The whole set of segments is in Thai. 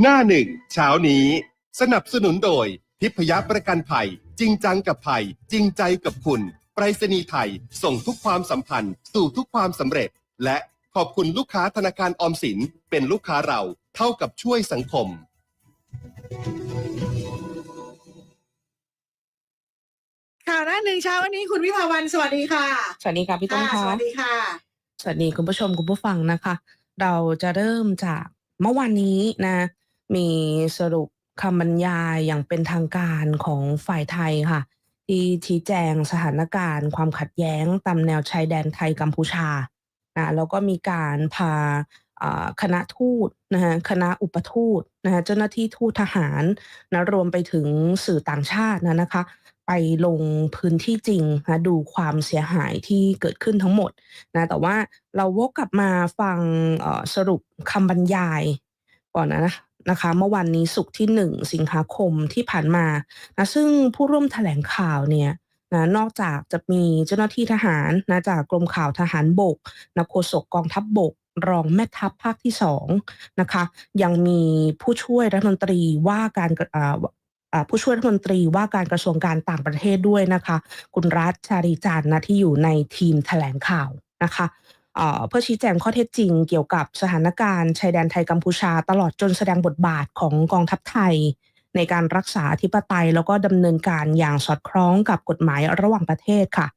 หน้าหนึ่งเช้านี้ สนับสนุนโดย ทิพยประกันภัย จริงจังกับภัย จริงใจกับคุณไปรษณีย์ไทย ส่งทุกความสัมพันธ์ สู่ทุกความสำเร็จ และขอบคุณลูกค้าธนาคารออมสินเป็นลูกค้าเราเท่ากับช่วยสังคม ข่าวหน้าหนึ่งเช้าวันนี้คุณวิภาวันสวัสดีค่ะ สวัสดีค่ะพี่ต้นค่ะคะสวัสดีค่ะ สวัสดีคุณผู้ชมคุณผู้ฟังนะคะ เราจะเริ่มจากเมื่อวานนี้นะ มีสรุปคำบรรยายอย่างเป็นทางการของฝ่ายไทยค่ะ ที่ชี้แจงสถานการณ์ความขัดแย้งตามแนวชายแดนไทยกัมพูชานะแล้วก็มีการพาคณะทูตนะคะคณะอุปทูตนะคะเจ้าหน้าที่ทูตทหารนะรวมไปถึงสื่อต่างชาตินะนะคะ ไปลงพื้นที่จริงนะดูความเสียหายที่เกิดขึ้นทั้งหมดนะแต่ว่าเราวกกลับมาฟังสรุปคำบรรยายก่อนนะนะคะเมื่อวันนี้สุกร์ที่ 1 สิงหาคมที่ผ่านมานะซึ่งผู้ร่วมแถลงข่าวเนี่ยนะนอกจากจะมีเจ้าหน้าที่ทหารนะจากกรมข่าวทหารบกนะโฆษกกองทัพบบก รองแม่ทัพภาคที่สองนะคะ ยังมีผู้ช่วยรัฐมนตรีว่าการ ผู้ช่วยรัฐมนตรีว่าการกระทรวงการต่างประเทศด้วยนะคะ คุณรัฐชาริจันนะที่อยู่ในทีมแถลงข่าวนะคะเพื่อชี้แจงข้อเท็จจริงเกี่ยวกับสถานการณ์ชายแดนไทยกัมพูชา ตลอดจนแสดงบทบาทของกองทัพไทย ในการรักษาอธิปไตย แล้วก็ดำเนินการอย่างสอดคล้องกับกฎหมายระหว่างประเทศค่ะ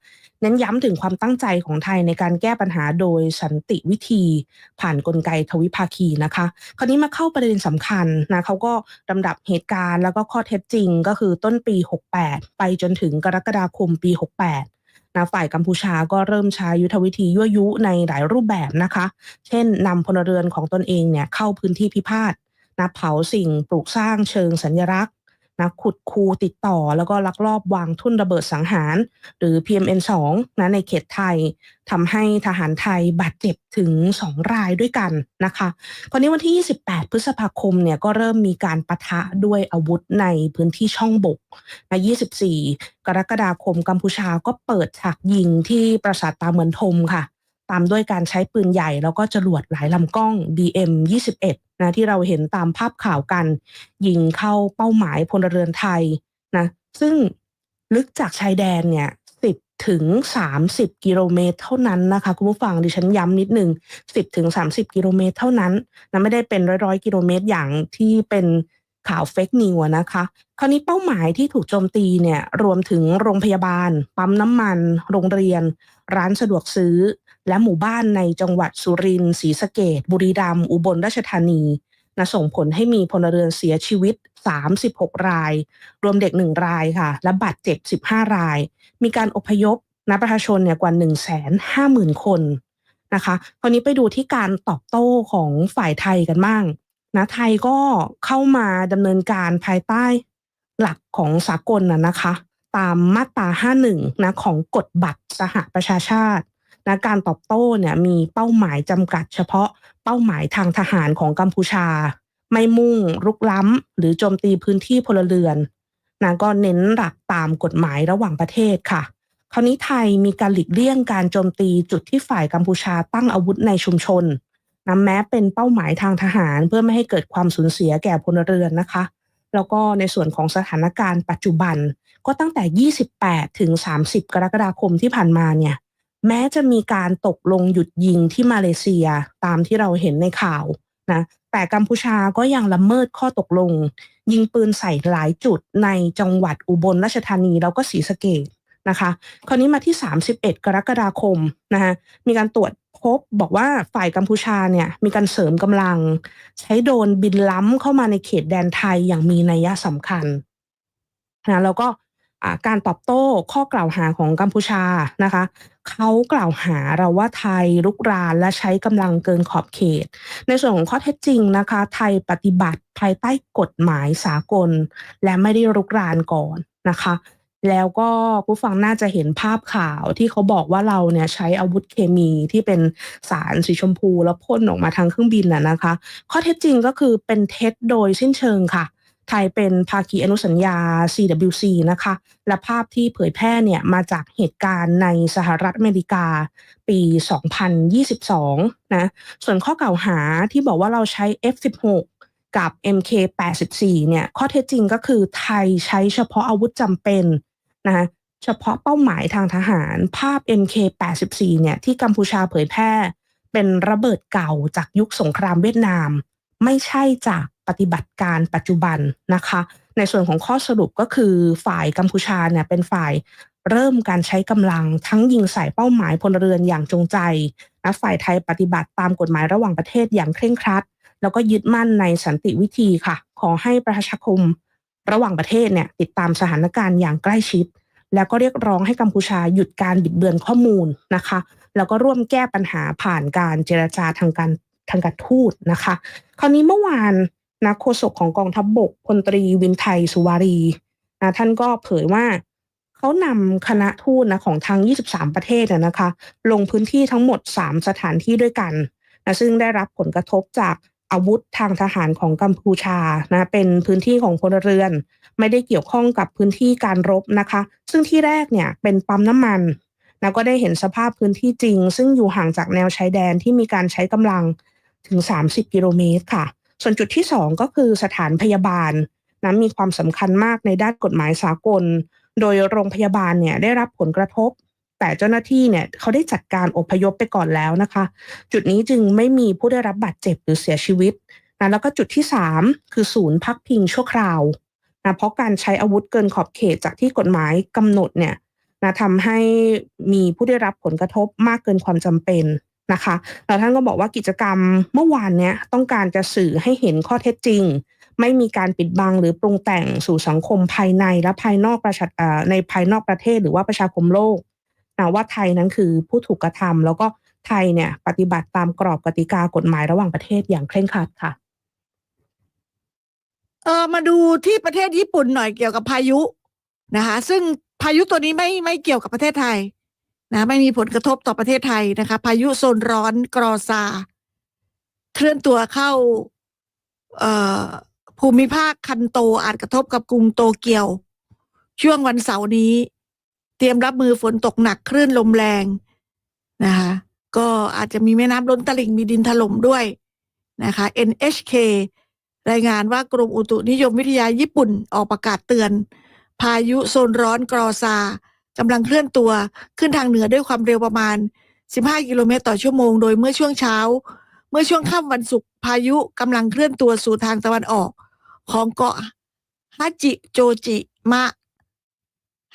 เน้นย้ำถึงความตั้งใจของไทยในการแก้ปัญหาโดยสันติวิธี ผ่านนกลไกทวิภาคีนะคะ คราวนี้มาเข้าประเด็นสำคัญนะเขาก็ลำดับเหตุการณ์แล้วก็ข้อเท็จจริงก็คือต้นปี 68 ไปจนถึงกรกฎาคมปี 68นะฝ่ายกัมพูชาก็เริ่มใช้ยุทธวิธียั่วยุในหลายรูปแบบนะคะ เช่นนำพลเรือนของตนเองเนี่ยเข้าพื้นที่พิพาท นะเผาสิ่งปลูกสร้างเชิงสัญลักษณ์นะขุดคูติดต่อแล้วก็ลักลอบวางทุ่นระเบิดสังหาร หรือ PMN2 นะในเขตไทยทำให้ทหารไทยบาดเจ็บถึง 2 รายด้วยกันนะคะคราวนี้วันที่ 28 พฤษภาคมเนี่ยก็เริ่มมีการปะทะด้วยอาวุธในพื้นที่ช่องบกใน24 กรกฎาคมกัมพูชาก็เปิดฉากยิงที่ปราสาทตาเหมือนทมค่ะ ตามด้วยการใช้ปืนใหญ่ แล้วก็จรวดหลายลำกล้อง BM 21นะที่เราเห็นตามภาพข่าวกัน ยิงเข้าเป้าหมายพลเรือนไทยนะซึ่งลึกจากชายแดนเนี่ย10ถึง 30 กิโลเมตร เท่านั้นนะคะคุณผู้ฟังดิฉันย้ำนิดนึง10ถึง30 กิโลเมตรเท่านั้นนะไม่ได้เป็นร้อยๆกิโลเมตรอย่างที่เป็นข่าวเฟกนิวนะคะ คราวนี้เป้าหมายที่ถูกโจมตีเนี่ยรวมถึงโรงพยาบาล ปั๊มน้ำมัน โรงเรียน ร้านสะดวกซื้อ และหมู่บ้านในจังหวัดสุรินทร์ศรีสะเกดบุรีรัมย์อุบลราชธานีนะส่งผลให้มีพลเรือนเสียชีวิต 36 ราย รวมเด็ก 1 รายค่ะ และบาดเจ็บ 15 ราย มีการอพยพนะประชาชนเนี่ยกว่า 150,000 คนนะคะคราวนี้ไปดูที่การตอบโต้ของฝ่ายไทยกันบ้างนะไทยก็เข้ามาดำเนินการภายใต้หลักของสากลนะนะคะ ตามมาตรา 51นะของกฎบัตรสหประชาชาติ นะการตอบโต้เนี่ยมีเป้าหมายจำกัดเฉพาะเป้าหมายทางทหารของกัมพูชา ไม่มุ่งรุกล้ำ หรือโจมตีพื้นที่พลเรือนนะก็เน้นหลักตามกฎหมายระหว่างประเทศค่ะ คราวนี้ไทยมีการหลีกเลี่ยงการโจมตีจุดที่ฝ่ายกัมพูชาตั้งอาวุธในชุมชนนะแม้เป็นเป้าหมายทางทหารเพื่อไม่ให้เกิดความสูญเสียแก่พลเรือนนะคะ แล้วก็ในส่วนของสถานการณ์ปัจจุบันก็ตั้งแต่ 28 ถึง 30 กรกฎาคมที่ผ่านมาเนี่ย แม้จะมีการตกลงหยุดยิงที่มาเลเซียตามที่เราเห็นในข่าวนะแต่กัมพูชาก็ยังละเมิดข้อตกลง ยิงปืนใส่หลายจุดในจังหวัดอุบลราชธานีแล้วก็ศรีสะเกษนะคะ คราวนี้มาที่ 31 กรกฎาคมนะคะมีการตรวจพบบอกว่าฝ่ายกัมพูชาเนี่ยมีการเสริมกำลัง ใช้โดรนบินล้ำเข้ามาในเขตแดนไทยอย่างมีนัยสำคัญนะแล้วก็การตอบโต้ข้อกล่าวหาของกัมพูชานะคะ เขากล่าวหาเราว่าไทยรุกรานและใช้กำลังเกินขอบเขต ในส่วนของข้อเท็จจริงนะคะ ไทยปฏิบัติภายใต้กฎหมายสากล และไม่ได้รุกรานก่อนนะคะ แล้วก็ผู้ฟังน่าจะเห็นภาพข่าวที่เขาบอกว่าเราเนี่ยใช้อาวุธเคมีที่เป็นสารสีชมพูแล้วพ่นออกมาทางเครื่องบินน่ะนะคะ ข้อเท็จจริงก็คือเป็นเท็จโดยสิ้นเชิงค่ะ ไทยเป็นภาคีอนุสัญญา CWC นะคะ และภาพที่เผยแพร่เนี่ยมาจากเหตุการณ์ในสหรัฐอเมริกาปี 2022 นะ ส่วนข้อกล่าวหาที่บอกว่าเราใช้ F16 กับ MK84 เนี่ย ข้อเท็จจริงก็คือไทยใช้เฉพาะอาวุธจำเป็นนะคะเฉพาะเป้าหมายทางทหารภาพ MK84 เนี่ยที่กัมพูชาเผยแพร่ เป็นระเบิดเก่าจากยุคสงครามเวียดนาม ไม่ใช่จาก ปฏิบัติการปัจจุบันนะคะ ในส่วนของข้อสรุปก็คือฝ่ายกัมพูชาเนี่ยเป็นฝ่ายเริ่มการใช้กำลังทั้งยิงใส่เป้าหมายพลเรือนอย่างจงใจและฝ่ายไทยปฏิบัติตามกฎหมายระหว่างประเทศอย่างเคร่งครัด แล้วก็ยึดมั่นในสันติวิธีค่ะ ขอให้ประชาคมระหว่างประเทศเนี่ยติดตามสถานการณ์อย่างใกล้ชิด แล้วก็เรียกร้องให้กัมพูชาหยุดการบิดเบือนข้อมูลนะคะ แล้วก็ร่วมแก้ปัญหาผ่านการเจรจาทางการทางการทูตนะคะ คราวนี้เมื่อวาน นะโฆษกของกองทัพบบกพลตรีวินไทยสุวารีนะท่านก็เผยว่าเขานำคณะทูตนะของทาง23 ประเทศนะนะคะ ลงพื้นที่ทั้งหมด 3 สถานที่ด้วยกันนะซึ่งได้รับผลกระทบจากอาวุธทางทหารของกัมพูชานะเป็นพื้นที่ของพลเรือน ไม่ได้เกี่ยวข้องกับพื้นที่การรบนะคะ ซึ่งที่แรกเนี่ยเป็นปั๊มน้ำมันนะก็ได้เห็นสภาพพื้นที่จริง ซึ่งอยู่ห่างจากแนวชายแดนที่มีการใช้กำลังถึง 30 กิโลเมตรค่ะ ส่วนจุดที่ 2 ก็คือสถานพยาบาลนะมีความสำคัญมากในด้านกฎหมายสากล โดยโรงพยาบาลเนี่ยได้รับผลกระทบ แต่เจ้าหน้าที่เนี่ยเขาได้จัดการอพยพไปก่อนแล้วนะคะ จุดนี้จึงไม่มีผู้ได้รับบาดเจ็บหรือเสียชีวิตนะแล้วก็จุดที่ 3 คือศูนย์พักพิงชั่วคราวนะเพราะการใช้อาวุธเกินขอบเขตจากที่กฎหมายกำหนดเนี่ยนะทำให้มีผู้ได้รับผลกระทบมากเกินความจำเป็น นะคะแล้วท่านก็บอกว่ากิจกรรมเมื่อวานเนี้ยต้องการจะสื่อให้เห็นข้อเท็จจริง ไม่มีการปิดบังหรือปรุงแต่งสู่สังคมภายในและภายนอกประชาเอ่อในภายนอกประเทศหรือว่าประชาคมโลกนะว่าไทยนั้นคือผู้ถูกกระทำแล้วก็ไทยเนี่ยปฏิบัติตามกรอบกติกากฎหมายระหว่างประเทศอย่างเคร่งครัดค่ะเออมาดูที่ประเทศญี่ปุ่นหน่อยเกี่ยวกับพายุนะคะ ซึ่งพายุตัวนี้ไม่ไม่เกี่ยวกับประเทศไทย นะไม่มีผลกระทบต่อประเทศไทยนะคะ พายุโซนร้อนกรอซา เคลื่อนตัวเข้าภูมิภาคคันโตอาจกระทบกับกรุงโตเกียว ช่วงวันเสาร์นี้ เตรียมรับมือฝนตกหนักคลื่นลมแรงนะคะก็อาจจะมีแม่น้ำล้นตลิ่งมีดินถล่มด้วยนะคะ NHK รายงานว่ากรมอุตุนิยมวิทยาญี่ปุ่นออกประกาศเตือน พายุโซนร้อนกรอซา กำลังเคลื่อนตัวขึ้นทางเหนือด้วยความเร็วประมาณ 15 กิโลเมตรต่อชั่วโมง โดยเมื่อช่วงเช้า เมื่อช่วงค่ำวันศุกร์พายุกำลังเคลื่อนตัวสู่ทางตะวันออก ของเกาะฮาจิโจจิมะ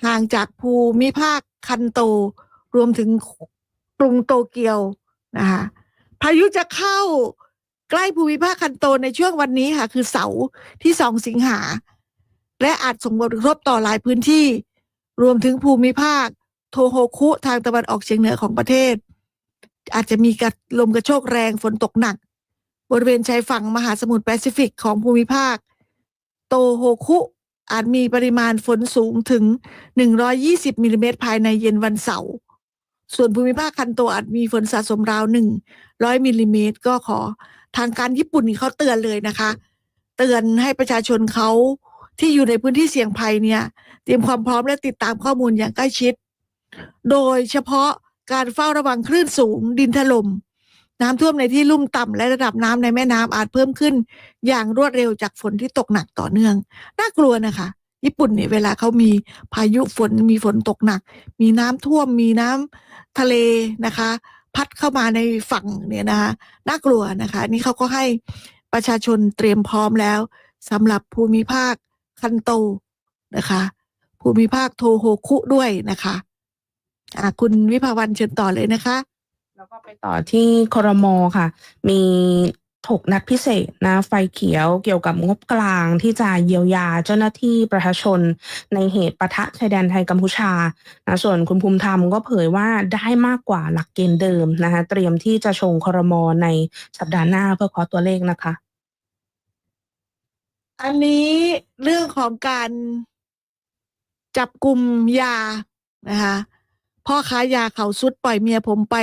ห่างจากภูมิภาคคันโต รวมถึงกรุงโตเกียวนะคะพายุจะเข้าใกล้ภูมิภาคคันโตในช่วงวันนี้ค่ะ คือเสาร์ที่สองสิงหา และอาจส่งผลกระทบต่อหลายพื้นที่ รวมถึงภูมิภาค โทโฮคุทางตะวันออกเฉียงเหนือของประเทศ อาจจะมีกระลมกระโชกแรงฝนตกหนัก บริเวณชายฝั่งมหาสมุทรแปซิฟิกของภูมิภาค โตโฮคุอาจมีปริมาณฝนสูงถึง 120มิลลิเมตรภายในเย็นวันเสาร์ส่วนภูมิภาคคันโตอาจมีฝนสะสมราว100มิลลิเมตรก็ขอทางการญี่ปุ่นเขาเตือนเลยนะคะ เตือนให้ประชาชนเขา ที่อยู่ในพื้นที่เสี่ยงภัยเนี่ย เตรียมความพร้อมและติดตามข้อมูลอย่างใกล้ชิด โดยเฉพาะการเฝ้าระวังคลื่นสูงดินถล่มน้ำท่วมในที่ลุ่มต่ำและระดับน้ำในแม่น้ำอาจเพิ่มขึ้น อย่างรวดเร็วจากฝนที่ตกหนักต่อเนื่อง น่ากลัวนะคะ ญี่ปุ่นเนี่ยเวลาเขามีพายุฝนมีฝนตกหนัก มีน้ำท่วมมีน้ำทะเลนะคะ พัดเข้ามาในฝั่งเนี่ยนะคะน่ากลัวนะคะ นี่เขาก็ให้ประชาชนเตรียมพร้อมแล้วสำหรับภูมิภาค คันโตนะคะ ภูมิภาคโทโฮคุด้วยนะคะอ่าคุณวิภาวันเชิญต่อเลยนะคะ แล้วก็ไปต่อที่ครมค่ะ มีถกนัดพิเศษนะไฟเขียวเกี่ยวกับงบกลางที่จะเยียวยาเจ้าหน้าที่ประชาชน ในเหตุปะทะชายแดนไทยกัมพูชานะส่วนคุณภูมิธรรมก็เผยว่าได้มากกว่าหลักเกณฑ์เดิมนะคะเตรียมที่จะชงครมในสัปดาห์หน้าเพื่อขอตัวเลขนะคะ อันนี้เรื่องของการจับกลุ่มยานะคะพ่อค้ายาเขาสุดปล่อยเมียผมไป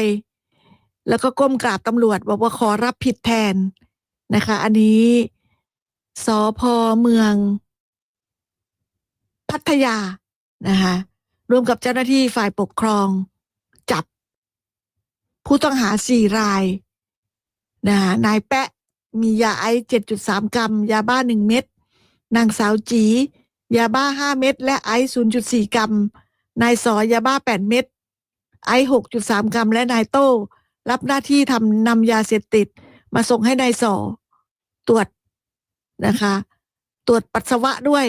แล้วก็ก้มกราบตำรวจบอกว่าขอรับผิดแทนนะคะ อันนี้สอพอเมือง พัทยานะคะร่วมกับเจ้าหน้าที่ฝ่ายปกครอง จับผู้ต้องหาสี่รายนะคะนายแปะ มียาไอซ์7.3 กรัม ยาบ้า 1 เม็ด นางสาวจี ยาบ้า 5 เม็ด และไอซ์0.4 กรัม นายสอยาบ้า 8 เม็ด ไอซ์6.3 กรัม และนายโต้ รับหน้าที่ทำนำยาเสพติด มาส่งให้นายสอตรวจนะคะ ตรวจปัสสาวะด้วย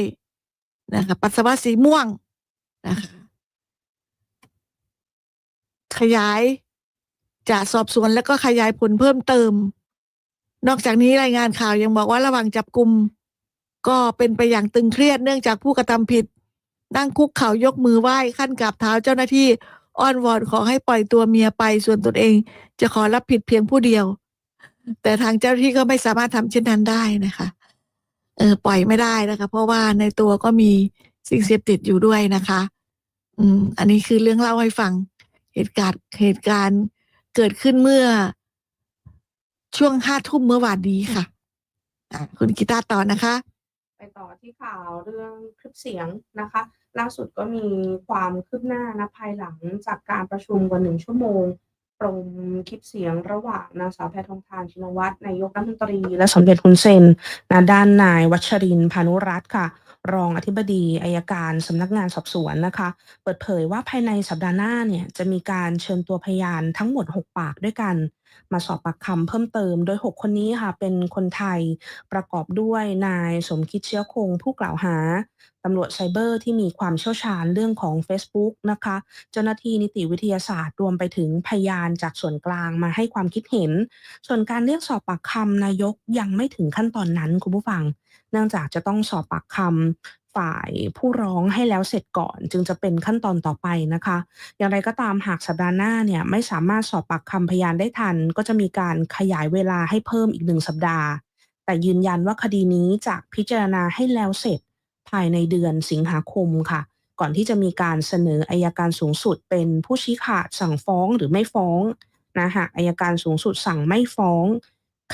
นะคะ ปัสสาวะสีม่วงนะคะขยายจะสอบสวนแล้วก็ขยายผลเพิ่มเติม นอกจากนี้รายงานข่าวยังบอกว่าระหว่างจับกลุ่มก็เป็นไปอย่างตึงเครียดเนื่องจากผู้กระทำผิด นั่งคุกเข่ายกมือไหว้ขั้นกราบเท้าเจ้าหน้าที่อ้อนวอนขอให้ปล่อยตัวเมียไปส่วนตนเอง จะขอรับผิดเพียงผู้เดียว แต่ทางเจ้าหน้าที่ก็ไม่สามารถทำเช่นนั้นได้นะคะเออปล่อยไม่ได้นะคะ เพราะว่าในตัวก็มีสิ่งเสพติดอยู่ด้วยนะคะ อืม อันนี้คือเรื่องเล่าให้ฟังเหตุการณ์เหตุการณ์เกิดขึ้นเมื่อ ช่วงห้าทุ่มเมื่อวานนี้ค่ะอะ คุณกีตาร์ต่อนะคะ ไปต่อที่ข่าวเรื่องคลิปเสียงนะคะ ล่าสุดก็มีความคืบหน้านะภายหลังจากการประชุมกว่าหนึ่งชั่วโมงปรมคลิปเสียงระหว่างนางสาวแพทองทานชินวัตรนายกรัฐมนตรี และสมเด็จฮุนเซนนะด้านนายวัชรินพานุรัตน์ค่ะ รองอธิบดีอายการสำนักงานสอบสวนนะคะ เปิดเผยว่าภายในสัปดาห์หน้าเนี่ยจะมีการเชิญตัวพยานทั้งหมด 6 ปากด้วยกัน มาสอบปากคำเพิ่มเติม โดย 6 คนนี้ค่ะเป็นคนไทยประกอบด้วยนายสมคิดเชื้อคงผู้กล่าวหาตำรวจไซเบอร์ที่มีความเชี่ยวชาญเรื่องของ Facebook นะคะ เจ้าหน้าที่นิติวิทยาศาสตร์รวมไปถึงพยานจากส่วนกลางมาให้ความคิดเห็น ส่วนการเรียกสอบปากคำนายกยังไม่ถึงขั้นตอนนั้นคุณผู้ฟัง เนื่องจากจะต้องสอบปากคำ ฝ่ายผู้ร้องให้แล้วเสร็จก่อน จึงจะเป็นขั้นตอนต่อไปนะคะ อย่างไรก็ตามหากสัปดาห์หน้าเนี่ยไม่สามารถสอบปากคำพยานได้ทัน ก็จะมีการขยายเวลาให้เพิ่มอีกหนึ่งสัปดาห์ แต่ยืนยันว่าคดีนี้จะพิจารณาให้แล้วเสร็จภายในเดือนสิงหาคมค่ะ ก่อนที่จะมีการเสนออายการสูงสุดเป็นผู้ชี้ขาดสั่งฟ้องหรือไม่ฟ้องนะหากอายการสูงสุดสั่งไม่ฟ้อง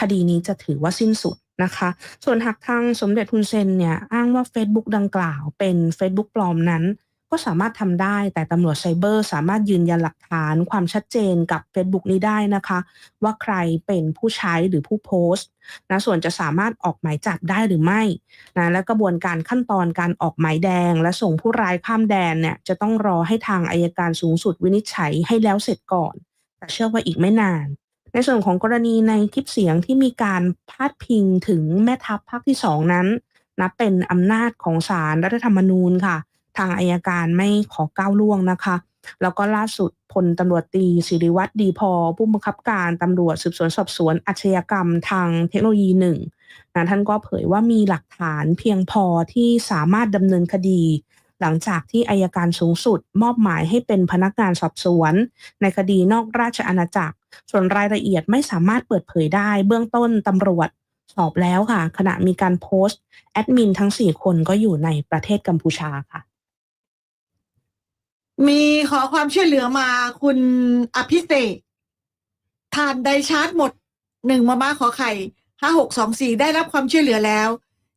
คดีนี้จะถือว่าสิ้นสุด นะคะ ส่วนหากทางสมเด็จฮุนเซนเนี่ยอ้างว่า Facebook ดังกล่าวเป็น Facebook ปลอมนั้น ก็สามารถทำได้แต่ตำรวจไซเบอร์สามารถยืนยันหลักฐานความชัดเจนกับ Facebook นี้ได้นะคะ ว่าใครเป็นผู้ใช้หรือผู้โพสต์นะส่วนจะสามารถออกหมายจับได้หรือไม่นะและกระบวนการขั้นตอนการออกหมายแดง และส่งผู้ร้ายข้ามแดนเนี่ยจะต้องรอให้ทางอายการสูงสุดวินิจฉัยให้แล้วเสร็จก่อน แต่เชื่อว่าอีกไม่นาน ในส่วนของกรณีในคลิปเสียงที่มีการพาดพิงถึงแม่ทัพภาคที่สองนั้นนับเป็นอำนาจของศาลรัฐธรรมนูญค่ะ ทางอายการไม่ขอก้าวล่วงนะคะ แล้วก็ล่าสุดพลตำรวจตรีศิริวัตรดีพอ ผู้บังคับการตำรวจสืบสวนสอบสวนอาชญากรรมทางเทคโนโลยีหนึ่งนะท่านก็เผยว่ามีหลักฐานเพียงพอที่สามารถดำเนินคดี หลังจากที่อายการสูงสุดมอบหมายให้เป็นพนักงานสอบสวน ในคดีนอกราชอาณาจักร ส่วนรายละเอียดไม่สามารถเปิดเผยได้ เบื้องต้นตำรวจสอบแล้วค่ะ ขณะมีการโพสต์แอดมินทั้ง 4 คนก็อยู่ในประเทศกัมพูชาค่ะ มีขอความช่วยเหลือมาคุณอภิเษทานไดชาร์จหมดหนึ่งมาม่าขอไข่ห้าหกสองสี่ได้รับความช่วยเหลือแล้ว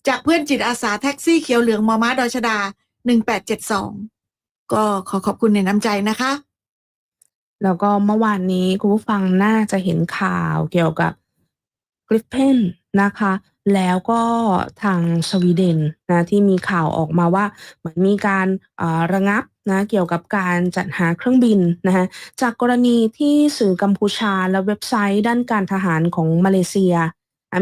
จากเพื่อนจิตอาสาแท็กซี่เขียวเหลืองมาม่าดอยชดาหนึ่งแปดเจ็ดสองก็ขอขอบคุณในน้ำใจนะคะ แล้วก็เมื่อวานนี้คุณผู้ฟังน่าจะเห็นข่าวเกี่ยวกับกริฟเพนนะคะ แล้วก็ทางสวีเดนนะที่มีข่าวออกมาว่าเหมือนมีการระงับนะเกี่ยวกับการจัดหาเครื่องบินนะคะจากกรณีที่สื่อกัมพูชาและเว็บไซต์ด้านการทหารของมาเลเซีย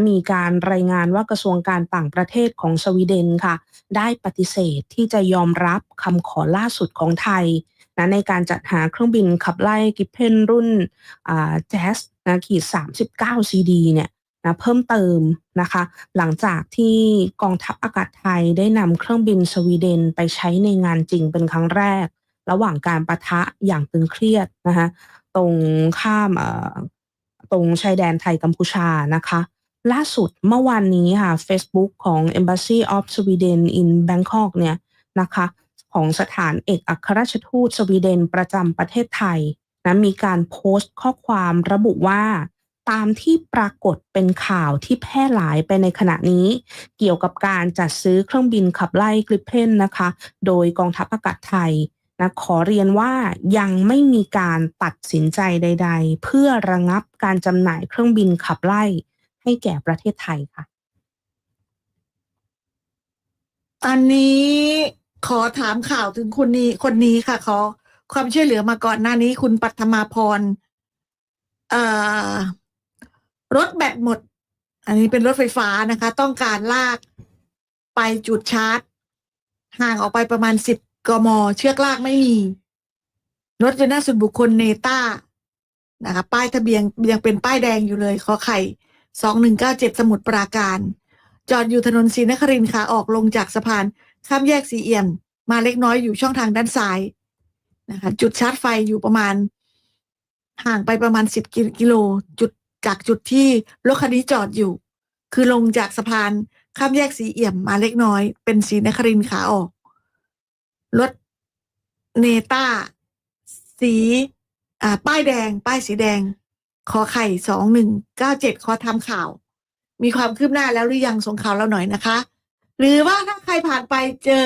มีการรายงานว่ากระทรวงการต่างประเทศของสวีเดนค่ะ ได้ปฏิเสธที่จะยอมรับคำขอล่าสุดของไทย นะในการจัดหาเครื่องบินขับไล่กิปเพนรุ่นแจ๊สนะขีด 39 CD เนี่ยนะเพิ่มเติมนะคะ หลังจากที่กองทัพอากาศไทยได้นำเครื่องบินสวีเดนไปใช้ในงานจริงเป็นครั้งแรก ระหว่างการประทะอย่างตึงเครียดนะคะตรงข้ามตรงชายแดนไทยกัมพูชานะคะล่าสุดเมื่อวานนี้ค่ะ Facebook ของ Embassy of Sweden in Bangkok เนี่ยนะคะ ของสถานเอกอัครราชทูตสวีเดนประจำประเทศไทยนะมีการโพสต์ข้อความระบุว่าตามที่ปรากฏเป็นข่าวที่แพร่หลายไปในขณะนี้ เกี่ยวกับการจัดซื้อเครื่องบินขับไล่กริปเพนนะคะ โดยกองทัพอากาศไทยนะขอเรียนว่ายังไม่มีการตัดสินใจใด ๆ เพื่อระงับการจำหน่ายเครื่องบินขับไล่ให้แก่ประเทศไทยค่ะ อันนี้ ขอถามข่าวถึงคนนี้คนนี้ค่ะ ขอความช่วยเหลือมาก่อนหน้านี้คุณปัทมาพรรถแบตหมด อันนี้เป็นรถไฟฟ้านะคะ ต้องการลากไปจุดชาร์จ ห่างออกไปประมาณสิบกม เชือกลากไม่มี รถยนต์หน้าส่วนบุคคลเนต้านะคะ ป้ายทะเบียนยังเป็นป้ายแดงอยู่เลย ขอไข่สองหนึ่งเก้าเจ็ดสมุทรปราการ จอดอยู่ถนนศรีนครินทร์ขาออกลงจากสะพาน ข้ามแยกสีเอี่ยม มาเล็กน้อยอยู่ช่องทางด้านซ้ายนะคะจุดชาร์จไฟอยู่ประมาณ ห่างไปประมาณสิบกิโลจุดจากจุดที่รถคันนี้จอดอยู่ คือลงจากสะพานข้ามแยกสีเอี่ยมมาเล็กน้อย เป็นสีนครินขาออกรถเนต้า สี อ่า ป้ายแดง ป้ายสีแดง ขอไข่สองหนึ่งเก้าเจ็ดขอทำข่าว มีความคืบหน้าแล้วหรือยังส่งข่าวเราหน่อยนะคะ หรือว่าถ้าใครผ่านไปเจอ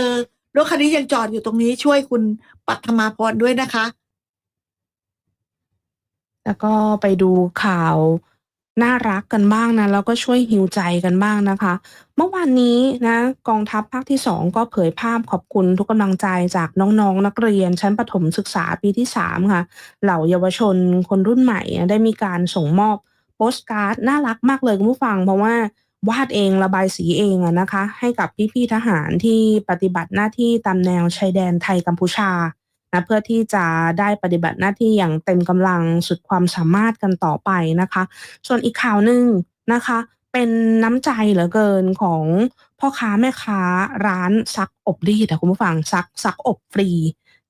รถคันนี้ยังจอดอยู่ตรงนี้ช่วยคุณปัทมาพรด้วยนะคะ แล้วก็ไปดูข่าวน่ารักกันบ้างนะแล้วก็ช่วยฮิวใจกันบ้างนะคะ เมื่อวานนี้นะกองทัพภาคที่สองก็เผยภาพขอบคุณทุกกำลังใจจากน้องๆนนักเรียน ชั้นประถมศึกษาปีที่สามค่ะ เหล่าเยาวชนคนรุ่นใหม่ได้มีการส่งมอบโปสการ์ดน่ารักมากเลยคุณผู้ฟังเพราะว่า วาดเองระบายสีเองอะนะคะ ให้กับพี่ๆทหารที่ปฏิบัติหน้าที่ตามแนวชายแดนไทยกัมพูชานะเพื่อที่จะได้ปฏิบัติหน้าที่อย่างเต็มกำลังสุดความสามารถกันต่อไปนะคะ ส่วนอีกข่าวหนึ่งนะคะ เป็นน้ำใจเหลือเกินของพ่อค้าแม่ค้าร้านซักอบรีดอะคุณผู้ฟังซักซักอบฟรี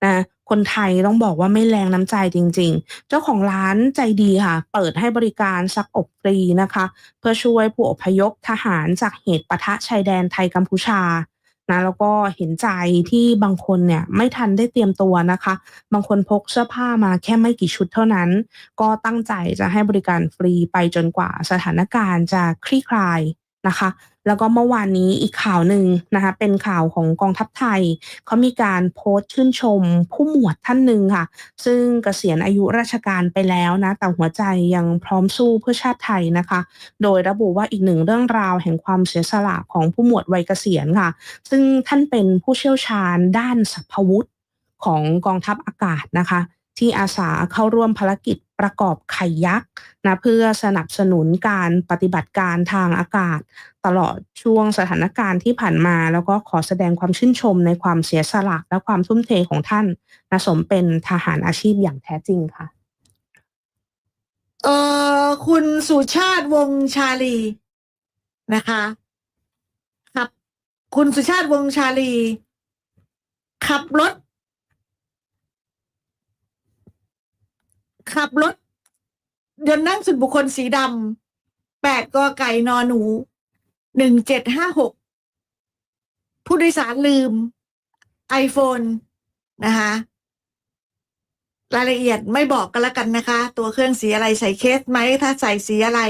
นะคนไทยต้องบอกว่าไม่แรงน้ำใจจริง ๆ เจ้าของร้านใจดีค่ะ เปิดให้บริการซักอบฟรีนะคะ เพื่อช่วยผู้อพยพทหารจากเหตุปะทะชายแดนไทยกัมพูชานะแล้วก็เห็นใจที่บางคนเนี่ยไม่ทันได้เตรียมตัวนะคะ บางคนพกเสื้อผ้ามาแค่ไม่กี่ชุดเท่านั้น ก็ตั้งใจจะให้บริการฟรีไปจนกว่าสถานการณ์จะคลี่คลายนะคะ แล้วก็เมื่อวานนี้อีกข่าวหนึ่งนะคะเป็นข่าวของกองทัพไทยเขามีการโพสต์ชื่นชมผู้หมวดท่านหนึ่งค่ะ ซึ่งเกษียณอายุราชการไปแล้วนะแต่หัวใจยังพร้อมสู้เพื่อชาติไทยนะคะ โดยระบุว่าอีกหนึ่งเรื่องราวแห่งความเสียสละของผู้หมวดวัยเกษียณค่ะ ซึ่งท่านเป็นผู้เชี่ยวชาญด้านสัพพวุธของกองทัพอากาศนะคะ ที่อาสาเข้าร่วมภารกิจประกอบไข่ยักษ์นะเพื่อสนับสนุนการปฏิบัติการทางอากาศ ตลอดช่วงสถานการณ์ที่ผ่านมา แล้วก็ขอแสดงความชื่นชมในความเสียสละและความทุ่มเทของท่านนะสมเป็นทหารอาชีพอย่างแท้จริงค่ะเอ่อคุณสุชาติวงชาลีนะคะครับ คุณสุชาติวงชาลี ขับรถ ขับรถยนต์นั่งส่วนบุคคลสีดำแปดกอไก่นอหนูหนึ่งเจ็ดห้าหกผู้โดยสารลืม iPhone นะคะรายละเอียดไม่บอกกันล้วกันนะคะ ตัวเครื่องสีอะไรใส่เคสไหมถ้าใส่สีอะไร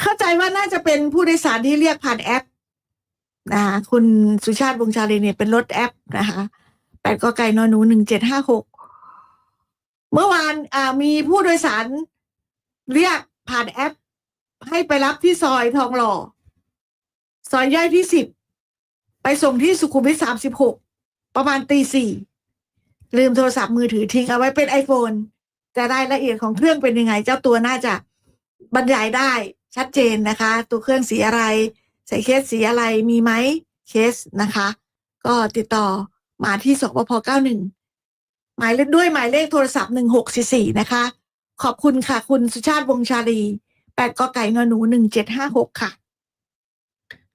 เข้าใจว่าน่าจะเป็นผู้โดยสารที่เรียกผ่านแอปนะคะคุณสุชาติวงชาลีเนี่ยเป็นรถแอปนะคะแปดกอไก่นอนหนูหนึ่งเจ็ดห้าหก เมื่อวานมีผู้โดยสารเรียกผ่านแอป ให้ไปรับที่ซอยทองหล่อ ซอยย่อยที่สิบไปส่งที่สุขุมวิทสามสิบหกประมาณตีสี่ลืมโทรศัพท์มือถือทิ้งเอาไว้เป็น iPhone แต่รายละเอียดของเครื่องเป็นยังไง เจ้าตัวน่าจะบรรยายได้ชัดเจนนะคะ ตัวเครื่องสีอะไร ใส่เคสสีอะไรมีไหมเคสนะคะ ก็ติดต่อมาที่สปพ91 หมายเลขด้วยหมายเลขโทรศัพท์1644นะคะ ขอบคุณค่ะ คุณสุชาติวงชาลีแปดกอไก่นอนูหนู1756ค่ะ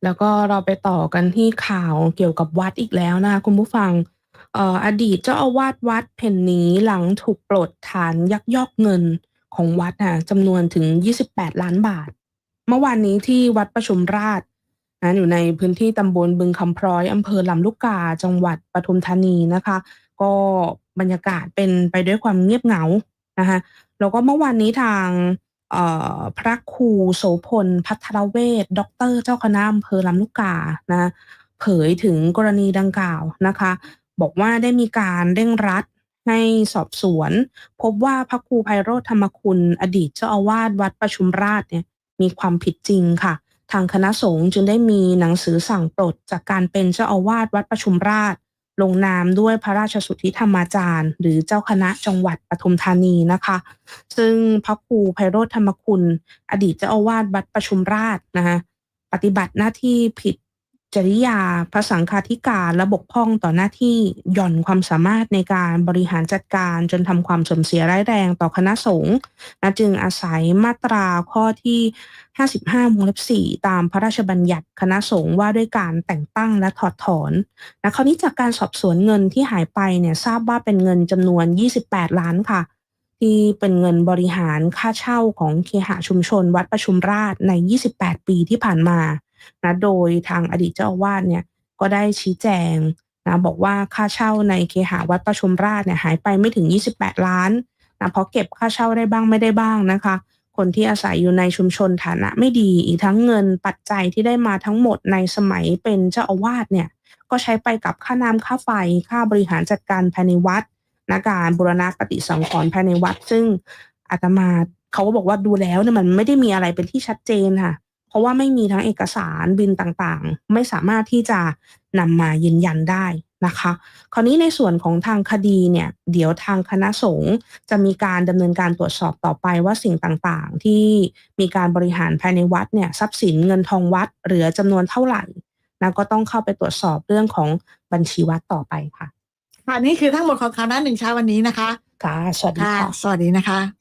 แล้วก็เราไปต่อกันที่ข่าวเกี่ยวกับวัดอีกแล้วนะคะคุณผู้ฟังอดีตเจ้าอาวาสวัดเพ่นนี้หลังถูกปลดฐานยักยอกเงินของวัดน่ะจำนวนถึง 28 ล้านบาท เมื่อวานนี้ที่วัดประชุมราชนะอยู่ในพื้นที่ตำบลบึงคำพร้อยอำเภอลำลูกกาจังหวัดปทุมธานีนะคะ ก็บรรยากาศเป็นไปด้วยความเงียบเหงานะคะแล้วก็เมื่อวานนี้ทางพระครูโสพล พัทรเวชด็อกเตอร์เจ้าคณะอำเภอลำลูกกานะเผยถึงกรณีดังกล่าวนะคะ บอกว่าได้มีการเร่งรัดให้สอบสวน พบว่าพระครูไพโรธธรรมคุณ อดีตเจ้าอาวาสวัดประชุมราชเนี่ยมีความผิดจริงค่ะ ทางคณะสงฆ์จึงได้มีหนังสือสั่งปลดจากการเป็นเจ้าอาวาสวัดประชุมราช ลงนามด้วยพระราชสุทธิธรรมาจารย์ หรือเจ้าคณะจังหวัดปทุมธานีนะคะ ซึ่งพระครูไพโรธธรรมคุณ อดีตเจ้าอาวาสวัดประชุมราชนะคะปฏิบัติหน้าที่ผิด จริยาพระสังฆาธิการและบกพร่องต่อหน้าที่หย่อนความสามารถในการบริหารจัดการจนทำความเสื่อมเสียร้ายแรงต่อคณะสงฆ์นะจึงอาศัยมาตราข้อที่ 55วงเล็บ4ตามพระราชบัญญัติคณะสงฆ์ว่าด้วยการแต่งตั้งและถอดถอนนะคราวนี้จากการสอบสวนเงินที่หายไปเนี่ยทราบว่าเป็นเงินจำนวน 28 ล้านค่ะ ที่เป็นเงินบริหารค่าเช่าของเคหะชุมชน วัดประชุมราชใน 28 ปีที่ผ่านมา นะโดยทางอดีตเจ้าอาวาสเนี่ยก็ได้ชี้แจงนะบอกว่าค่าเช่าในเคหะวัดประชุมราชเนี่ยหายไปไม่ถึง 28 ล้านนะเพราะเก็บค่าเช่าได้บ้างไม่ได้บ้างนะคะ คนที่อาศัยอยู่ในชุมชนฐานะไม่ดีอีกทั้งเงินปัจจัยที่ได้มาทั้งหมดในสมัยเป็นเจ้าอาวาสเนี่ยก็ใช้ไปกับค่าน้ำค่าไฟค่าบริหารจัดการภายในวัดนะการบูรณะปฏิสังขรณ์ภายในวัด ซึ่งอาตมาเขาก็บอกว่าดูแล้วเนี่ยมันไม่ได้มีอะไรเป็นที่ชัดเจนค่ะ เพราะว่าไม่มีทั้งเอกสารบินต่างๆ ไม่สามารถที่จะนำมายืนยันได้นะคะ คราวนี้ในส่วนของทางคดีเนี่ยเดี๋ยวทางคณะสงฆ์จะมีการดำเนินการตรวจสอบต่อไปว่าสิ่งต่างๆ ที่มีการบริหารภายในวัดเนี่ยทรัพย์สินเงินทองวัดเหลือจำนวนเท่าไหร่นะก็ต้องเข้าไปตรวจสอบเรื่องของบัญชีวัดต่อไปค่ะค่ะนี่คือทั้งหมดของข่าวหน้าหนึ่งเช้าวันนี้นะคะค่ะสวัสดีค่ะค่ะสวัสดีนะคะ